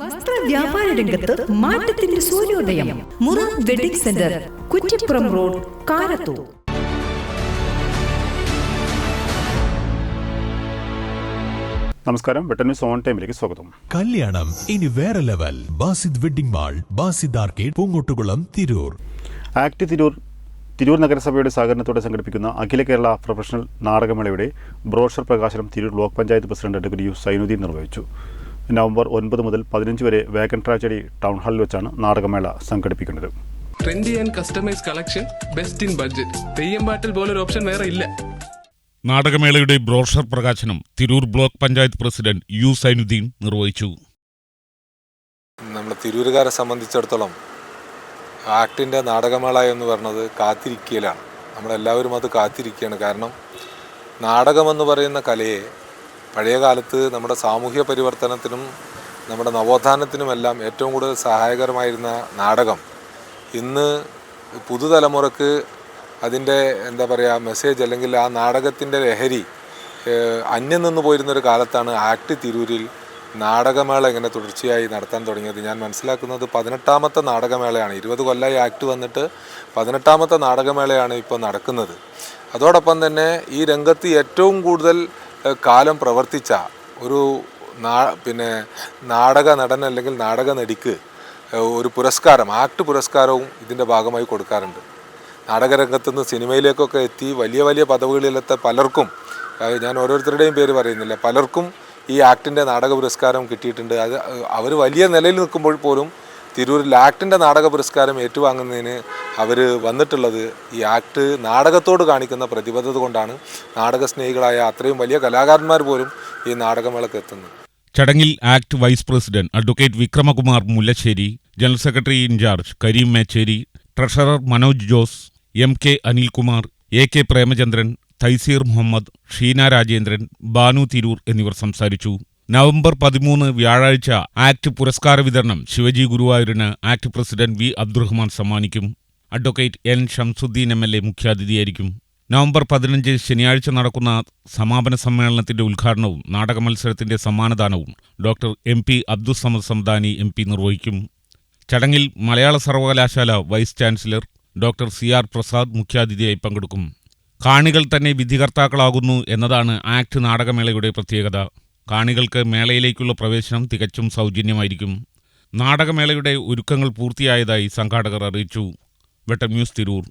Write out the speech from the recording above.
വസ്ത്ര വ്യാപാര രംഗത്ത് മാറ്റത്തിന്റെ സൂര്യോദയം. Mura wedding centre Kuttippuram road Karathur. നമസ്കാരം. വെട്ടൻ ന്യൂസ് ഓൺ ടൈമിലേക്ക് സ്വാഗതം. കല്യാണം ഇനി വേറെ level. Basid wedding mall Basid arcade Poongottukulam Tirur. ACT Tirur Tirur നഗരസഭയുടെ സഹകരണത്തോടെ സംഘടിപ്പിക്കുന്ന അഖില കേരള പ്രൊഫഷണൽ നാടകമേളയുടെ ബ്രോഷർ പ്രകാശനം Tirur block panchayat president U Zainuddin നിർവഹിച്ചു. നവംബർ ഒൻപത് മുതൽ പതിനഞ്ച് വരെ വേഗൻ ട്രാജഡി ടൗൺ ഹാളിൽ വെച്ചാണ് നാടകമേള സംഘടിപ്പിക്കുന്നത്. Trendy and customise collection best in budget. Theyyam പാട്ടിൽ പോലൊരു ഓപ്ഷൻ വേറെ ഇല്ല. നാടകമേളയുടെ ബ്രോഷർ പ്രകാശനം Tirur block panchayat president U Zainuddin നിർവഹിച്ചു. നമ്മുടെ തിരൂരുകാരെ സംബന്ധിച്ചിടത്തോളം ആക്ടിന്റെ നാടകമേള എന്ന് പറയുന്നത് കാത്തിരിക്കലാണ്. നമ്മളെല്ലാവരും അത് കാത്തിരിക്കുകയാണ്. കാരണം നാടകമെന്ന് പറയുന്ന കലയെ പഴയ കാലത്ത് നമ്മുടെ സാമൂഹ്യ പരിവർത്തനത്തിനും നമ്മുടെ നവോത്ഥാനത്തിനുമെല്ലാം ഏറ്റവും കൂടുതൽ സഹായകരമായിരുന്ന നാടകം. ഇന്ന് പുതുതലമുറക്ക് അതിന്റെ എന്താ പറയുക മെസ്സേജ് അല്ലെങ്കിൽ ആ നാടകത്തിന്റെ ലഹരി അന്യം നിന്ന് പോയിരുന്നൊരു കാലത്താണ് ആക്ട് തിരൂരിൽ നാടകമേള ഇങ്ങനെ തുടർച്ചയായി നടത്താൻ തുടങ്ങിയത്. ഞാൻ മനസ്സിലാക്കുന്നത് പതിനെട്ടാമത്തെ നാടകമേളയാണ്. ഇരുപത് കൊല്ലമായി ആക്ട് വന്നിട്ട് പതിനെട്ടാമത്തെ നാടകമേളയാണ് ഇപ്പോൾ നടക്കുന്നത്. അതോടൊപ്പം തന്നെ ഈ രംഗത്ത് ഏറ്റവും കൂടുതൽ കാലം പ്രവർത്തിച്ച ഒരു നാ പിന്നെ നാടക നടൻ അല്ലെങ്കിൽ നാടക നടിക്ക് ഒരു പുരസ്കാരം ആക്ട് പുരസ്കാരവും ഇതിന്റെ ഭാഗമായി കൊടുക്കാറുണ്ട്. നാടകരംഗത്തു നിന്ന് സിനിമയിലേക്കൊക്കെ എത്തി വലിയ വലിയ പദവികളിലെത്ത പലർക്കും ഞാൻ ഓരോരുത്തരുടെയും പേര് പറയുന്നില്ല പലർക്കും ഈ ആക്ടിന്റെ നാടക പുരസ്കാരം കിട്ടിയിട്ടുണ്ട്. അത് അവർ വലിയ നിലയിൽ നിൽക്കുമ്പോൾ പോലും തിരൂരിൽ ആക്ടിന്റെ നാടക പുരസ്കാരം ഏറ്റുവാങ്ങുന്നതിന് അവർ വന്നിട്ടുള്ളത് ഈ ആക്ട് നാടകത്തോട് കാണിക്കുന്ന പ്രതിബദ്ധത കൊണ്ടാണ് നാടക സ്നേഹികളായ അത്രയും വലിയ കലാകാരന്മാർ പോലും ഈ നാടകമേളക്ക് എത്തുന്നത്. ചടങ്ങിൽ ACT vice president advocate Vikramakumar Mullassery general secretary in charge Kareem Mechery treasurer Manoj Jose M K Anilkumar A K Premachandran Thaiseer Muhammad Sheena Rajendran Banu Tirur എന്നിവർ സംസാരിച്ചു. നവംബർ പതിമൂന്ന് വ്യാഴാഴ്ച ആക്ട് പുരസ്കാര വിതരണം ശിവജി ഗുരുവായൂരിന് ആക്ട് പ്രസിഡന്റ് വി അബ്ദുറഹ്മാൻ സമ്മാനിക്കും. Advocate N Shamsuddin M L A മുഖ്യാതിഥിയായിരിക്കും. November പതിനഞ്ച് ശനിയാഴ്ച നടക്കുന്ന സമാപന സമ്മേളനത്തിന്റെ ഉദ്ഘാടനവും നാടക മത്സരത്തിന്റെ സമ്മാനദാനവും doctor M P Abdussamad Samadani M P നിർവഹിക്കും. ചടങ്ങിൽ മലയാള സർവകലാശാല vice chancellor doctor C R Prasad മുഖ്യാതിഥിയായി പങ്കെടുക്കും. കാണികൾ തന്നെ വിധികർത്താക്കളാകുന്നു എന്നതാണ് ആക്ട് നാടകമേളയുടെ പ്രത്യേകത. കാണികൾക്ക് മേളയിലേക്കുള്ള പ്രവേശനം തികച്ചും സൗജന്യമായിരിക്കും. നാടകമേളയുടെ ഒരുക്കങ്ങൾ പൂർത്തിയായതായി സംഘാടകർ അറിയിച്ചു. വെട്ടം ന്യൂസ് തിരൂർ.